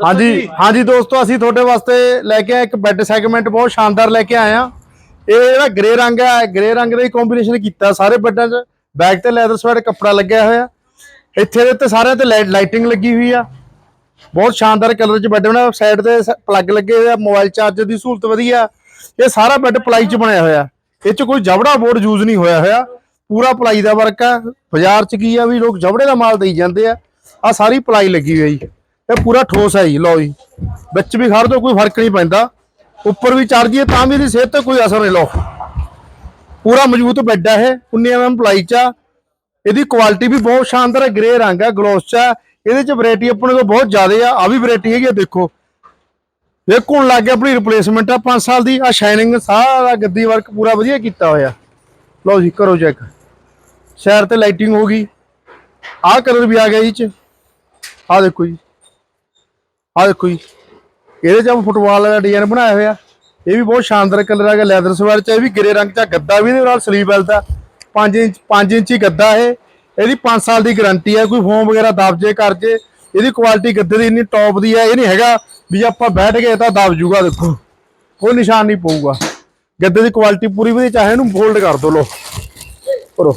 ਹਾਂਜੀ ਹਾਂਜੀ ਦੋਸਤੋ ਅਸੀਂ ਤੁਹਾਡੇ ਵਾਸਤੇ ਲੈ ਕੇ ਆਏ ਇੱਕ ਬੈੱਡ ਸੈਗਮੈਂਟ ਬਹੁਤ ਸ਼ਾਨਦਾਰ ਲੈ ਕੇ ਆਏ ਆ ਇਹ ਜਿਹੜਾ ਗ੍ਰੇ ਰੰਗ ਹੈ ਗ੍ਰੇ ਰੰਗ ਦਾ ਹੀ ਕੰਬੀਨੇਸ਼ਨ ਕੀਤਾ ਸਾਰੇ ਬੈੱਡਾਂ 'ਚ। ਬੈਕ ਤੇ ਲੈਦਰ ਸਵੈਟ ਕੱਪੜਾ ਲੱਗਿਆ ਹੋਇਆ। ਇੱਥੇ ਦੇ ਉੱਤੇ ਸਾਰਿਆਂ ਤੇ ਲਾਈਟਿੰਗ ਲੱਗੀ ਹੋਈ ਆ। ਬਹੁਤ ਸ਼ਾਨਦਾਰ ਕਲਰ 'ਚ ਬੈੱਡ ਬਣਾ ਸਾਈਡ ਤੇ ਪਲੱਗ ਲੱਗੇ ਹੋਏ ਆ ਮੋਬਾਈਲ ਚਾਰਜਰ ਦੀ ਸਹੂਲਤ ਵਧੀਆ। ਇਹ ਸਾਰਾ ਬੈੱਡ ਪਲਾਈ 'ਚ ਬਣਿਆ ਹੋਇਆ। ਇਹ 'ਚ ਕੋਈ ਜਬੜਾ ਬੋਰਡ ਯੂਜ਼ ਨਹੀਂ ਹੋਇਆ ਹੋਇਆ। ਪੂਰਾ ਪਲਾਈ ਦਾ ਵਰਕ ਆ। ਬਾਜ਼ਾਰ 'ਚ ਕੀ ਆ ਵੀ ਲੋਕ ਜਬੜੇ ਦਾ ਮਾਲ ਦੇਈ ਜਾਂਦੇ ਆ। ਆ ਸਾਰੀ ਪਲਾਈ ਲੱਗੀ ਹੋਈ ਹੈ ਇਹ ਪੂਰਾ ਠੋਸ ਹੈ ਜੀ, ਲਓ ਜੀ। ਵਿੱਚ ਵੀ ਖੜ ਤੋਂ ਕੋਈ ਫ਼ਰਕ ਨਹੀਂ ਪੈਂਦਾ। ਉੱਪਰ ਵੀ ਚੜ ਜੀਏ ਤਾਂ ਵੀ ਇਹਦੀ ਸਿਹਤ ਤੇ ਕੋਈ ਅਸਰ ਨਹੀਂ, ਲਓ। ਪੂਰਾ ਮਜ਼ਬੂਤ ਬੈੱਡ ਹੈ ਇਹ 19 ਐਮਐਮ ਪਲਾਈ 'ਚ ਆ। ਇਹਦੀ ਕੁਆਲਿਟੀ ਵੀ ਬਹੁਤ ਸ਼ਾਨਦਾਰ ਹੈ, ਗ੍ਰੇ ਰੰਗ ਹੈ, ਗਲੋਸ 'ਚ ਆ ਇਹਦੇ 'ਚ ਵੈਰਾਈਟੀ ਆਪਣੇ ਕੋਲ ਬਹੁਤ ਜ਼ਿਆਦਾ ਆ ਆ ਵੀ ਵੈਰਾਈਟੀ ਹੈਗੀ ਆ, ਦੇਖੋ। ਇਹ ਕੋਣ ਲੱਗ ਗਿਆ ਆਪਣੀ ਰਿਪਲੇਸਮੈਂਟ ਆ 5 ਸਾਲ ਦੀ ਆ ਸ਼ਾਈਨਿੰਗ ਸਾਰਾ ਗੱਦੀ ਵਰਕ ਪੂਰਾ ਵਧੀਆ ਕੀਤਾ ਹੋਇਆ। ਲਓ ਜੀ, ਕਰੋ ਚੈੱਕ ਸ਼ਹਿਰ ਤੇ ਲਾਈਟਿੰਗ ਹੋ ਗਈ। ਆਹ ਕਲਰ ਵੀ ਆ ਗਿਆ ਇਹ 'ਚ। ਆਹ ਦੇਖੋ ਜੀ। ਆਹ ਦੇਖੋ ਜੀ ਇਹਦੇ 'ਚ ਆਪਾਂ ਫੁੱਟਬਾਲ ਦਾ ਡਿਜ਼ਾਈਨ ਬਣਾਇਆ ਹੋਇਆ। ਇਹ ਵੀ ਬਹੁਤ ਸ਼ਾਨਦਾਰ ਕਲਰ ਹੈਗਾ ਲੈਦਰ ਸਵੈਰ 'ਚ ਇਹ ਵੀ ਗ੍ਰੇ ਰੰਗ 'ਚ ਆ, ਗੱਦਾ ਵੀ ਇਹਦੇ ਨਾਲ ਸਲੀਪ ਦਾ 5 ਇੰਚ 5 ਇੰਚੀ ਗੱਦਾ ਇਹ। ਇਹਦੀ 5 ਸਾਲ ਦੀ ਗਾਰੰਟੀ ਹੈ ਕੋਈ ਫੋਮ ਵਗੈਰਾ ਦਬ ਜੇ ਕਰ ਜੇ। ਇਹਦੀ ਕੁਆਲਿਟੀ ਗੱਦੇ ਦੀ ਇੰਨੀ ਟੌਪ ਦੀ ਹੈ ਇਹ ਨਹੀਂ ਹੈਗਾ ਵੀ ਆਪਾਂ ਬੈਠ ਗਏ ਤਾਂ ਦਬ ਜੂਗਾ ਦੇਖੋ। ਕੋਈ ਨਿਸ਼ਾਨ ਨਹੀਂ ਪਊਗਾ। ਗੱਦੇ ਦੀ ਕੁਆਲਿਟੀ ਪੂਰੀ ਵਧੀਆ ਚਾਹੇ ਇਹਨੂੰ ਫੋਲਡ ਕਰ ਦੋ ਲੋ ਕਰੋ।